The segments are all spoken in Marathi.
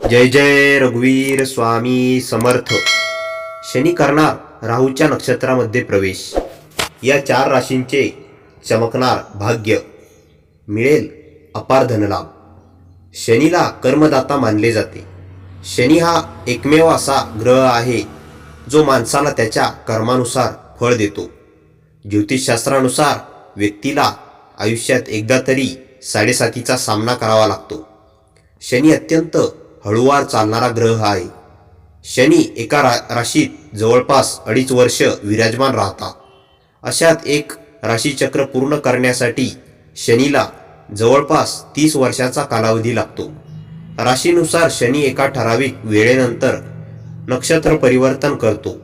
जय जय रघुवीर स्वामी समर्थ. शनी करणार राहूच्या नक्षत्रामध्ये प्रवेश. या चार राशींचे चमकणार भाग्य मिळेल अपार धनलाभ. शनीला कर्मदाता मानले जाते. शनी हा एकमेव असा ग्रह आहे जो माणसाला त्याच्या कर्मानुसार फळ देतो. ज्योतिषशास्त्रानुसार व्यक्तीला आयुष्यात एकदा तरी साडेसातीचा सामना करावा लागतो. शनी अत्यंत हळुवार चालणारा ग्रह आहे. शनी एका रा राशीत जवळपास अडीच वर्ष विराजमान राहतात अशात एक राशीचक्र पूर्ण करण्यासाठी शनीला जवळपास तीस वर्षाचा कालावधी लागतो. राशीनुसार शनी एका ठराविक वेळेनंतर नक्षत्र परिवर्तन करतो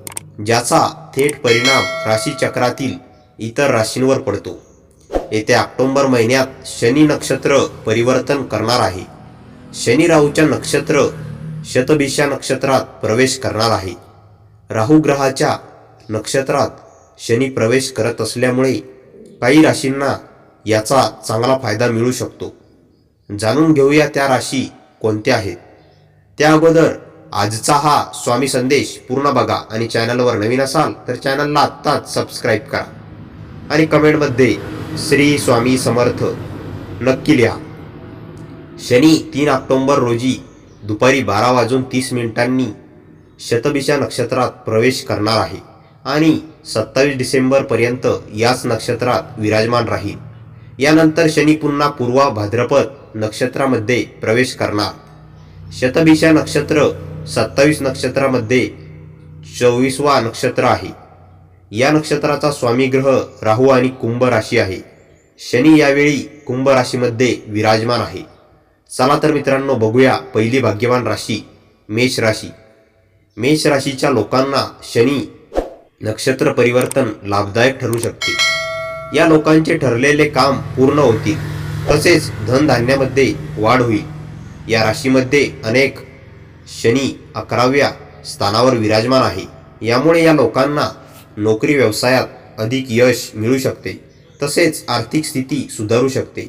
ज्याचा थेट परिणाम राशीचक्रातील इतर राशींवर पडतो. येत्या ऑक्टोंबर महिन्यात शनी नक्षत्र परिवर्तन करणार आहे. शनी राहूच्या नक्षत्र शतभिषा नक्षत्रात प्रवेश करणार आहे. राहू ग्रहाच्या नक्षत्रात शनी प्रवेश करत असल्यामुळे काही राशींना याचा चांगला फायदा मिळू शकतो. जाणून घेऊया त्या राशी कोणत्या आहेत. त्या अगोदर आजचा हा स्वामी संदेश पूर्ण बघा आणि चॅनलवर नवीन असाल तर चॅनलला आत्ताच सबस्क्राईब करा. आणि कमेंटमध्ये श्री स्वामी समर्थ नक्की लिहा. शनी तीन ऑक्टोंबर रोजी दुपारी बारा वाजून तीस मिनिटांनी शतबिशा नक्षत्रात प्रवेश करणार आहे आणि सत्तावीस डिसेंबरपर्यंत याच नक्षत्रात विराजमान राहील. यानंतर शनी पुन्हा पूर्वा भाद्रपद नक्षत्रामध्ये प्रवेश करणार. शतभिषा नक्षत्र सत्तावीस नक्षत्रामध्ये चोवीसवा नक्षत्र आहे. या नक्षत्राचा स्वामी ग्रह राहू आणि कुंभ राशी आहे. शनी यावेळी कुंभ राशीमध्ये विराजमान आहे. चला तर मित्रांनो बघूया पहिली भाग्यवान राशी मेष राशी. मेष राशीच्या लोकांना शनी नक्षत्र परिवर्तन लाभदायक ठरू शकते. या लोकांचे ठरलेले काम पूर्ण होतील तसेच धनधान्यामध्ये वाढ होईल. या राशीमध्ये अनेक शनी अकराव्या स्थानावर विराजमान आहे. यामुळे या लोकांना नोकरी व्यवसायात अधिक यश मिळू शकते तसेच आर्थिक स्थिती सुधारू शकते.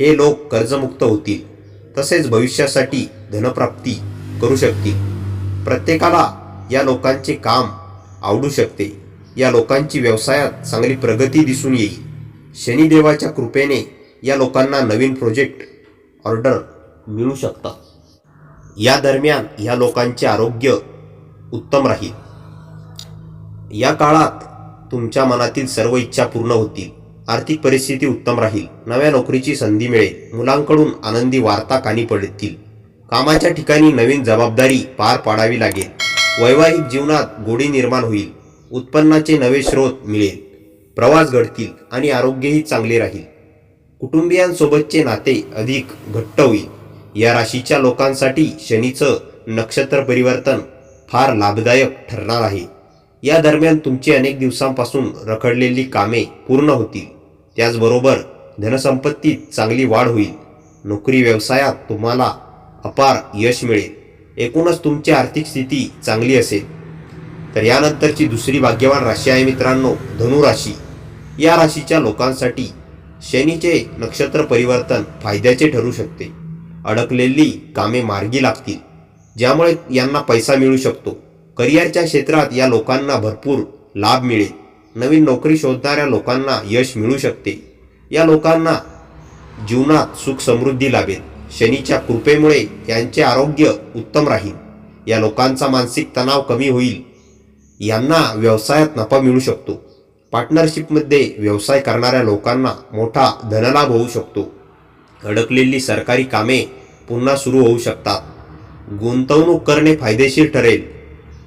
हे लोक कर्जमुक्त होतील. तसेच भविष्यासाठी धनप्राप्ती करू शकतील प्रत्येकाला या लोकांचे काम आवडू शकते. या लोकांची व्यवसायात चांगली प्रगती दिसून येईल. शनिदेवाच्या कृपेने या लोकांना नवीन प्रोजेक्ट ऑर्डर मिळू शकतात. या दरम्यान या लोकांचे आरोग्य उत्तम राहील. या काळात तुमच्या मनातील सर्व इच्छा पूर्ण होतील. आर्थिक परिस्थिती उत्तम राहील. नव्या नोकरीची संधी मिळेल. मुलांकडून आनंदी वार्ता कानी पडतील. कामाच्या ठिकाणी नवीन जबाबदारी पार पाडावी लागेल. वैवाहिक जीवनात गोडी निर्माण होईल. उत्पन्नाचे नवे स्रोत मिळेल. प्रवास घडतील आणि आरोग्यही चांगले राहील. कुटुंबियांसोबतचे नाते अधिक घट्ट होईल. या राशीच्या लोकांसाठी शनीचं नक्षत्र परिवर्तन फार लाभदायक ठरणार आहे. या दरम्यान तुमची अनेक दिवसांपासून रखडलेली कामे पूर्ण होतील. त्याचबरोबर धनसंपत्तीत चांगली वाढ होईल. नोकरी व्यवसायात तुम्हाला अपार यश मिळेल. एकूणच तुमची आर्थिक स्थिती चांगली असेल. तर यानंतरची दुसरी भाग्यवान राशी आहे मित्रांनो धनुराशी या राशीच्या लोकांसाठी शनीचे नक्षत्र परिवर्तन फायद्याचे ठरू शकते. अडकलेली कामे मार्गी लागतील ज्यामुळे यांना पैसा मिळू शकतो. करिअरच्या क्षेत्रात या लोकांना भरपूर लाभ मिळेल. नवीन नोकरी शोधणाऱ्या लोकांना यश मिळू शकते. या लोकांना जीवनात सुख समृद्धी लाभेल. शनीच्या कृपेमुळे यांचे आरोग्य उत्तम राहील. या लोकांचा मानसिक तणाव कमी होईल. यांना व्यवसायात नफा मिळू शकतो. पार्टनरशिपमध्ये व्यवसाय करणाऱ्या लोकांना मोठा धनलाभ होऊ शकतो. अडकलेली सरकारी कामे पुन्हा सुरू होऊ शकतात. गुंतवणूक करणे फायदेशीर ठरेल.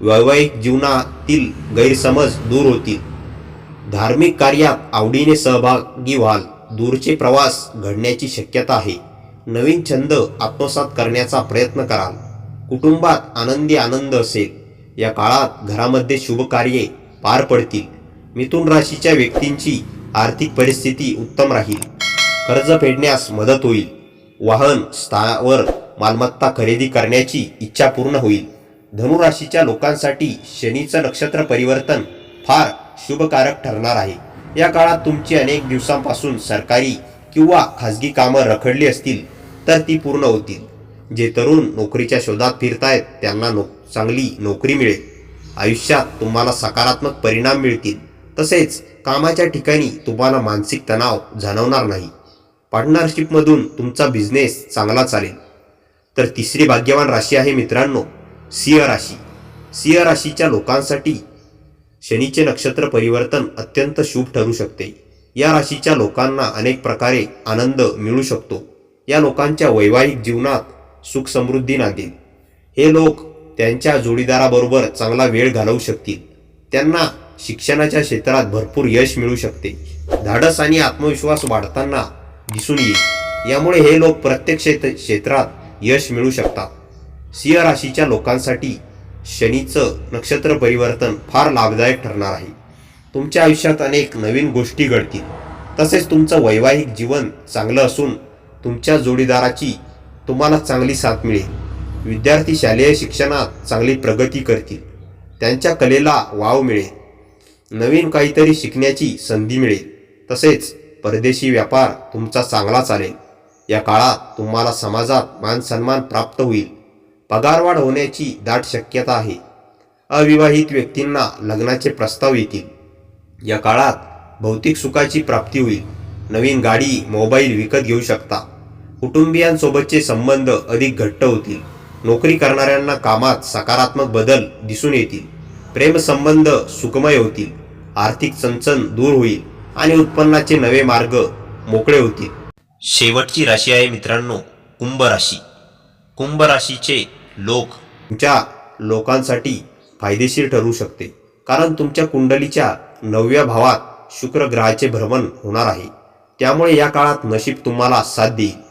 वैवाहिक जीवनातील गैरसमज दूर होतील. धार्मिक कार्यात आवडीने सहभागी व्हाल दूरचे प्रवास घडण्याची शक्यता आहे. नवीन छंद आत्मसात करण्याचा प्रयत्न कराल. कुटुंबात आनंदी आनंद असेल. या काळात घरामध्ये शुभ कार्ये पार पडतील. मिथुन राशीच्या व्यक्तींची आर्थिक परिस्थिती उत्तम राहील. कर्ज फेडण्यास मदत होईल. वाहन स्थावर मालमत्ता खरेदी करण्याची इच्छा पूर्ण होईल. धनुराशीच्या लोकांसाठी शनीचं नक्षत्र परिवर्तन फार शुभकारक ठरणार आहे. या काळात तुमची अनेक दिवसांपासून सरकारी किंवा खाजगी कामं रखडली असतील तर ती पूर्ण होतील. जे तरुण नोकरीच्या शोधात फिरतायत त्यांना नो चांगली नोकरी मिळेल. आयुष्यात तुम्हाला सकारात्मक परिणाम मिळतील. तसेच कामाच्या ठिकाणी तुम्हाला मानसिक तणाव जाणवणार नाही. पार्टनरशिपमधून तुमचा बिझनेस चांगला चालेल. तर तिसरी भाग्यवान राशी आहे मित्रांनो सिंह राशी. सिंह राशीच्या लोकांसाठी शनीचे नक्षत्र परिवर्तन अत्यंत शुभ ठरू शकते. या राशीच्या लोकांना अनेक प्रकारे आनंद मिळू शकतो. या लोकांच्या वैवाहिक जीवनात सुख समृद्धी नांदेल हे लोक त्यांच्या जोडीदाराबरोबर चांगला वेळ घालवू शकतील. त्यांना शिक्षणाच्या क्षेत्रात भरपूर यश मिळू शकते. धाडस आणि आत्मविश्वास वाढताना दिसून येईल. यामुळे हे लोक प्रत्येक क्षेत्र क्षेत्रात यश मिळू शकतात. सिंह राशीच्या लोकांसाठी शनीचं नक्षत्र परिवर्तन फार लाभदायक ठरणार आहे. तुमच्या आयुष्यात अनेक नवीन गोष्टी घडतील. तसेच तुमचं वैवाहिक जीवन चांगलं असून तुमच्या जोडीदाराची तुम्हाला चांगली साथ मिळेल. विद्यार्थी शालेय शिक्षणात चांगली प्रगती करतील. त्यांच्या कलेला वाव मिळेल. नवीन काहीतरी शिकण्याची संधी मिळेल. तसेच परदेशी व्यापार तुमचा चांगला चालेल. या काळात तुम्हाला समाजात मान सन्मान प्राप्त होईल. पगारवाढ होण्याची दाट शक्यता आहे. अविवाहित व्यक्तींना लग्नाचे प्रस्ताव येतील. या काळात भौतिक सुखाची प्राप्ती होईल. नवीन गाडी मोबाईल विकत घेऊ शकता. कुटुंबियांसोबतचे संबंध अधिक घट्ट होतील. नोकरी करणाऱ्यांना कामात सकारात्मक बदल दिसून येतील. प्रेमसंबंध सुखमय होतील. आर्थिक चणचण दूर होईल आणि उत्पन्नाचे नवे मार्ग मोकळे होतील. शेवटची राशी आहे मित्रांनो कुंभ राशी. कुंभ राशीचे लोक. तुमच्या लोकांसाठी फायदेशीर ठरू शकते. कारण तुमच्या कुंडलीच्या नवव्या भावात शुक्र ग्रहाचे भ्रमण होणार आहे. त्यामुळे या काळात नशीब तुम्हाला साथ देईल.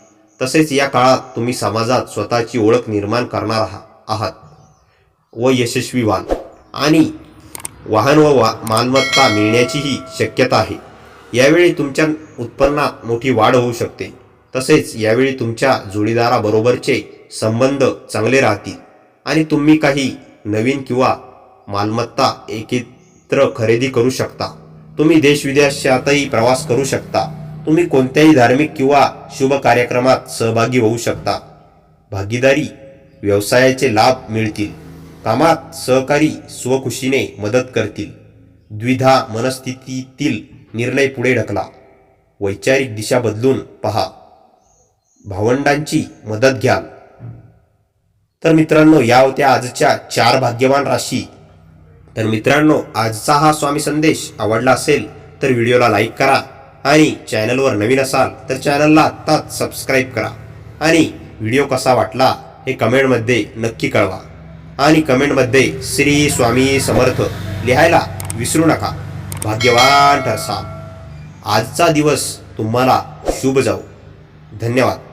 तसेच या काळात तुम्ही समाजात स्वतःची ओळख निर्माण करणार आहा- आहात. व यशस्वी व्हाल आणि वाहन व वा मालमत्ता मिळण्याचीही शक्यता आहे. यावेळी तुमच्या उत्पन्नात मोठी वाढ होऊ शकते. तसेच यावेळी तुमच्या जोडीदाराबरोबरचे संबंध चांगले राहतील. आणि तुम्ही काही नवीन किंवा मालमत्ता एकत्र खरेदी करू शकता. तुम्ही देशविदेशातही प्रवास करू शकता. तुम्ही कोणत्याही धार्मिक किंवा शुभ कार्यक्रमात सहभागी होऊ शकता. भागीदारी व्यवसायाचे लाभ मिळतील. कामात सहकारी स्वखुशीने मदत करतील. द्विधा मनस्थितीतील निर्णय पुढे ढकला. वैचारिक दिशा बदलून पहा. भावंडांची मदत घ्याल. तर मित्रांनो या होत्या आजच्या चार भाग्यवान राशी. तर मित्रांनो आजचा हा स्वामी संदेश आवडला असेल तर व्हिडिओला लाईक करा आणि चॅनलवर नवीन असाल तर चॅनलला आत्ताच सबस्क्राईब करा आणि व्हिडिओ कसा वाटला हे कमेंटमध्ये नक्की कळवा. आणि कमेंटमध्ये श्री स्वामी समर्थ लिहायला विसरू नका. भाग्यवान ठरसा. आजचा दिवस तुम्हाला शुभ जाऊ धन्यवाद.